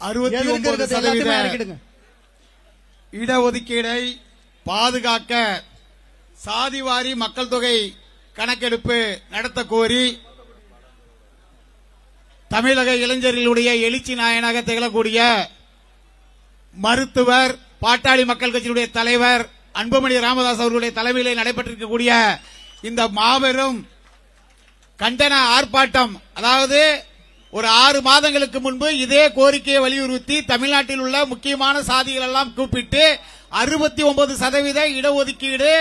அறுபத்தி ஒன்பது சதவீத இடஒதுக்கீடை பாதுகாக்க சாதிவாரி மக்கள் தொகை கணக்கெடுப்பு நடத்த கோரி தமிழக இளைஞர்களுடைய எழுச்சி நாயனாக திகழக்கூடிய மருத்துவர் பாட்டாளி மக்கள் கட்சியினுடைய தலைவர் அன்புமணி ராமதாஸ் அவர்களுடைய தலைமையிலே நடைபெற்றிருக்கக்கூடிய இந்த மாபெரும் கண்டன ஆர்ப்பாட்டம் அதாவது ஒரு ஆறு மாதங்களுக்கு முன்பு இதே கோரிக்கையை வலியுறுத்தி தமிழ்நாட்டில் உள்ள முக்கியமான சாதிகள் எல்லாம் கூப்பிட்டு அறுபத்தி ஒன்பது சதவீத இடஒதுக்கீடு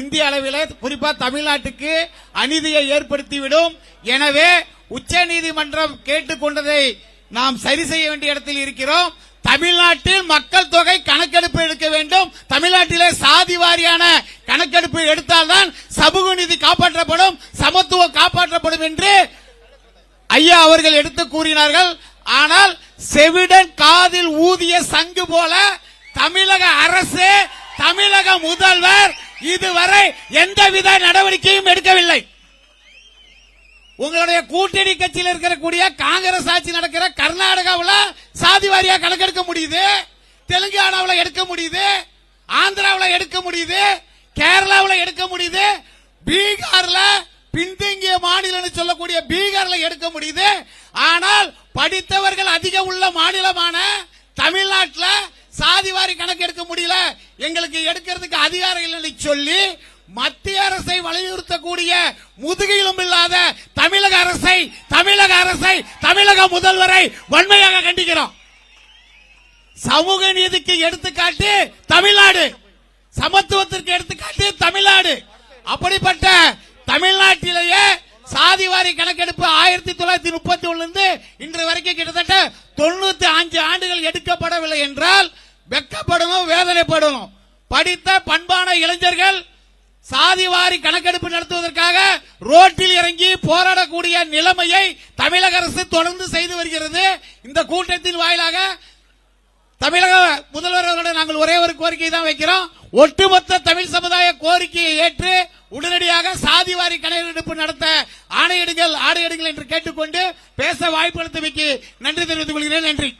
இந்திய அளவில் குறிப்பா தமிழ்நாட்டுக்கு அநீதியை ஏற்படுத்திவிடும். எனவே உச்சநீதிமன்றம் கேட்டுக்கொண்டதை நாம் சரி செய்ய வேண்டிய இடத்தில் இருக்கிறோம். தமிழ்நாட்டில் மக்கள் தொகை கணக்கெடுப்பு எடுக்க வேண்டும். தமிழ்நாட்டிலே சாதி வாரியான கணக்கெடுப்பு எடுத்தால்தான் சமூக நீதி காப்பாற்றப்படும் சமத்துவம் காப்பாற்றப்படும் என்று ஐயா அவர்கள் எடுத்து கூறினார்கள் ஆனால் செவிடன் காதில் ஊதிய சங்கு போல தமிழக அரசு தமிழக முதல்வர் இதுவரை எந்தவித நடவடிக்கையும் எடுக்கவில்லை. உங்களுடைய கூட்டணி கட்சியில் இருக்கக்கூடிய காங்கிரஸ் ஆட்சி நடக்கிற கர்நாடகாவில் சாதி வாரியா கணக்கெடுக்க முடியுது தெலுங்கானாவில் எடுக்க முடியுது ஆந்திராவில் எடுக்க முடியுது கேரளாவில் எடுக்க முடியுது பீகார்ல பின்தங்கிய மாநிலம் சொல்லக்கூடிய பீகார்ல எடுக்க முடியுது. ஆனால் படித்தவர்கள் அதிகம் உள்ள மாநிலமான தமிழ்நாட்டில் சாதிவாரி கணக்கு எடுக்க முடியல. எங்களுக்கு எடுக்கிறதுக்கு அதிகாரம் இல்லைன்னு சொல்லி மத்திய அரசை வலியுறுத்தக்கூடிய முதுகிலும் இல்லாத தமிழக அரசை தமிழக அரசை தமிழக முதல்வரை வன்மையாக கண்டிக்கிறோம். சமூக நீதிக்கு எடுத்துக்காட்டு தமிழ்நாடு. சமத்துவத்திற்கு எடுத்துக்காட்டு தமிழ்நாடு. அப்படிப்பட்ட சாதிவாரி கணக்கெடுப்பு ஆயிரத்தி தொள்ளாயிரத்தி முப்பத்தி ஒண்ணுல இருந்து இன்று வரைக்கும் கிட்டத்தட்ட தொண்ணூத்தி அஞ்சு ஆண்டுகள் எடுக்கப்படவில்லை என்றால் வெக்கப்படணும் வேதனைப்படணும் படித்த பண்பான இளைஞர்கள் சாதிவாரி கணக்கெடுப்பு நடத்துவதற்காக ரோட்டில் இறங்கி போராடக்கூடிய நிலைமையை தமிழக அரசு தொடர்ந்து செய்து வருகிறது. இந்த கூட்டத்தின் வாயிலாக தமிழக முதல்வர்களோட நாங்கள் ஒரே ஒரு கோரிக்கை தான் வைக்கிறோம். ஒட்டுமொத்த தமிழ் சமுதாய கோரிக்கையை ஏற்று உடனடியாக சாதிவாரி கணக்கெடுப்பு நடத்த ஆணையிடுங்கள் ஆணையிடுங்கள் என்று கேட்டுக்கொண்டு பேச வாய்ப்பு அளித்தமைக்கு நன்றி தெரிவித்துக் கொள்கிறேன். நன்றி.